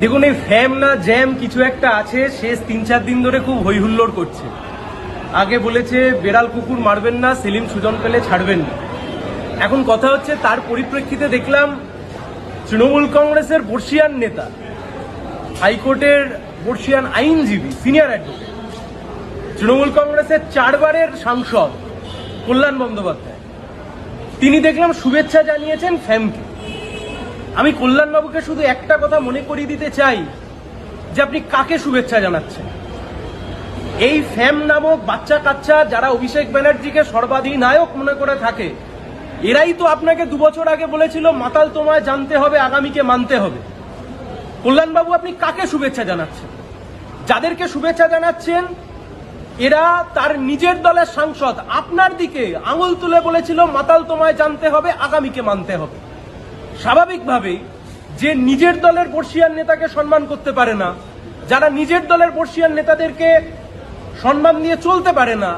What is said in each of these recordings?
দেখুন, এই ফ্যাম না জ্যাম কিছু একটা আছে শেষ তিন চার দিন ধরে খুব হই হুল্লোড় করছে। আগে বলেছে, বেড়াল কুকুর মারবেন না, সেলিম সুজন পেলে ছাড়বেন না। এখন কথা হচ্ছে, তার পরিপ্রেক্ষিতে দেখলাম, তৃণমূল কংগ্রেসের বর্ষিয়ান নেতা, হাইকোর্টের বর্ষিয়ান আইনজীবী, সিনিয়র অ্যাডভোকেট, তৃণমূল কংগ্রেসের চারবারের সাংসদ, কল্যাণ বন্দ্যোপাধ্যায়। তিনি দেখলাম, শুভেচ্ছা জানিয়েছেন ফ্যামকে। আমি কল্যাণবাবুকে শুধু একটা কথা মনে করিয়ে দিতে চাই, যে আপনি কাকে শুভেচ্ছা জানাচ্ছেন? এই ফ্যাম নামক বাচ্চা কাচ্চা যারা অভিষেক ব্যানার্জিকে সর্বাধিনায়ক মনে করে থাকে, এরাই তো আপনাকে দু বছর আগে বলেছিল, মাতাল তোমায় জানতে হবে, আগামীকে মানতে হবে। কল্যাণবাবু, আপনি কাকে শুভেচ্ছা জানাচ্ছেন? যাদেরকে শুভেচ্ছা জানাচ্ছেন, এরা তার নিজের দলের সাংসদ। আপনার দিকে আঙুল তুলে বলেছিল, মাতাল তোমায় জানতে হবে, আগামীকে মানতে হবে। স্বাভাবিকভাবেই যে নিজের দলের বর্ষিয়ান নেতাকে সম্মান করতে পারে না, যারা নিজের দলের বর্ষিয়ান নেতাদেরকে সম্মান দিয়ে চলতে পারে না,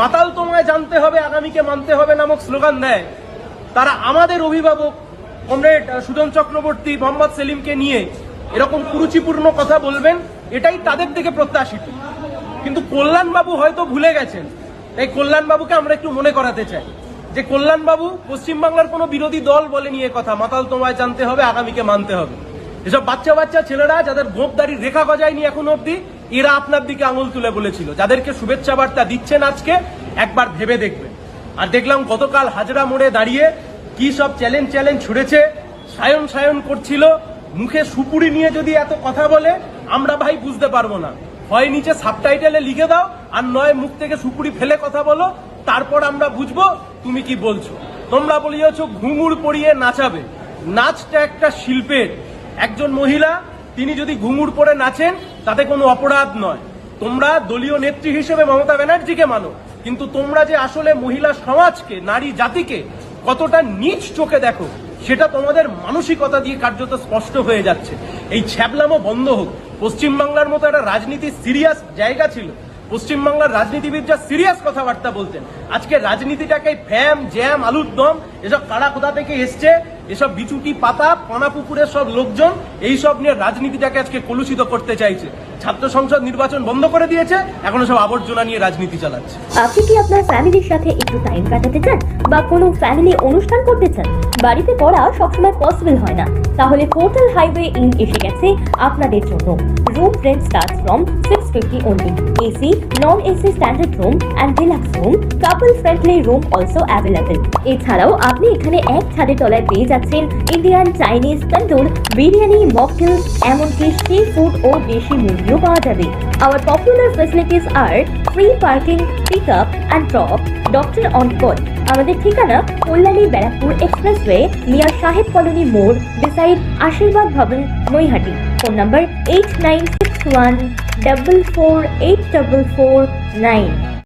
মাতাল তোমায় জানতে হবে, আগামীকে মানতে হবে নামক স্লোগান দেয়, তারা আমাদের অভিভাবক কমরেড সুজন চক্রবর্তী, মোহাম্মদ সেলিমকে নিয়ে এরকম কুরুচিপূর্ণ কথা বলবেন, এটাই তাদের থেকে প্রত্যাশিত। কিন্তু কল্যাণবাবু হয়তো ভুলে গেছেন, তাই কল্যাণবাবুকে আমরা একটু মনে করাতে চাই। যে কল্যাণবাবু পশ্চিমবাংলার কোনো বিরোধী দল বলেনি এ কথা, মাতাল তোমায় জানতে হবে, আগামীকে মানতে হবে। এসব বাচ্চা বাচ্চা ছেলেরা যাদের গোপদারির রেখা গজায়নি এখনও অব্দি এরা আপনার দিকে আঙুল তুলে বলেছিল। যাদেরকে শুভেচ্ছা বার্তা দিচ্ছেন আজকে, একবার ভেবে দেখবেন আর দেখলাম গতকাল হাজরা মোড়ে দাঁড়িয়ে কি সব চ্যালেঞ্জ চ্যালেঞ্জ ছুড়েছে, সায়ন সায়ন করছিল, মুখে সুপুরি নিয়ে যদি এত কথা বলে, আমরা ভাই বুঝতে পারব না। হয় নিচে সাবটাইটেলে লিখে দাও, আর নয় মুখ থেকে সুপুরি ফেলে কথা বলো, তারপর আমরা বুঝব তুমি কি বলছো? তোমরা বলিয়েছ, ঘুঙুর পরিয়ে নাচাবে। নাচটা একটা শিল্পের। একজন মহিলা, তিনি যদি ঘুঙুর পরে নাচেন, তাতে কোনো অপরাধ নয়। তোমরা দলীয় নেত্রী হিসেবে মমতা ব্যানার্জিকে মানো। কিন্তু তোমরা যে আসলে মহিলা সমাজকে, নারী জাতিকে কতটা নিচ চোখে দেখো, সেটা তোমাদের মানসিকতা দিয়ে কার্যত স্পষ্ট হয়ে যাচ্ছে। এই ছ্যাবলামো বন্ধ হোক। পশ্চিমবাংলার মতো একটা রাজনীতির সিরিয়াস জায়গা ছিল। পশ্চিমবাংলার রাজনীতিবিদ যা সিরিয়াস কথাবার্তা বলতেন। আজকে রাজনীতিটাকে ফ্যাম জ্যাম আলুর দম এসব কারা কোথা থেকে এসছে, এসব বিচুটি পাতা, পানা পুকুরের সব লোকজন, এই সব নিয়ে রাজনীতিটাকে আজকে কলুষিত করতে চাইছে। ছাত্র সংসদ নির্বাচন বন্ধ করে দিয়েছে, এখন সব আবর্জনা নিয়ে রাজনীতি চালাচ্ছে। আপনি কি আপনার ফ্যামিলির সাথে একটু টাইম কাটাতে চান? বা কোনো ফ্যামিলি অনুষ্ঠান করতে চান? বাড়িতে করা সবসময় পসিবল হয় না। তাহলে পোর্টাল হাইওয়ে ইন এসে গেছে আপনাদের জন্য। Room rent start from six only AC non AC standard room and deluxe room couple friendly room also available এছাড়াও আপনি এখানে এক ছাদের তলায় পেয়ে যাচ্ছেন Indian Chinese tandoor biryani mocktail এমনকি সি ফুড ও দেশি মুরগিও পাওয়া যাবে। Our popular facilities are free parking, pick up and drop, doctor on call. আমাদের ঠিকানা Kalyani Barrackpore expressway near Saheb colony মোড় beside Ashirbad Bhavan Naihati. Phone number eight nine six one double four eight double four nine.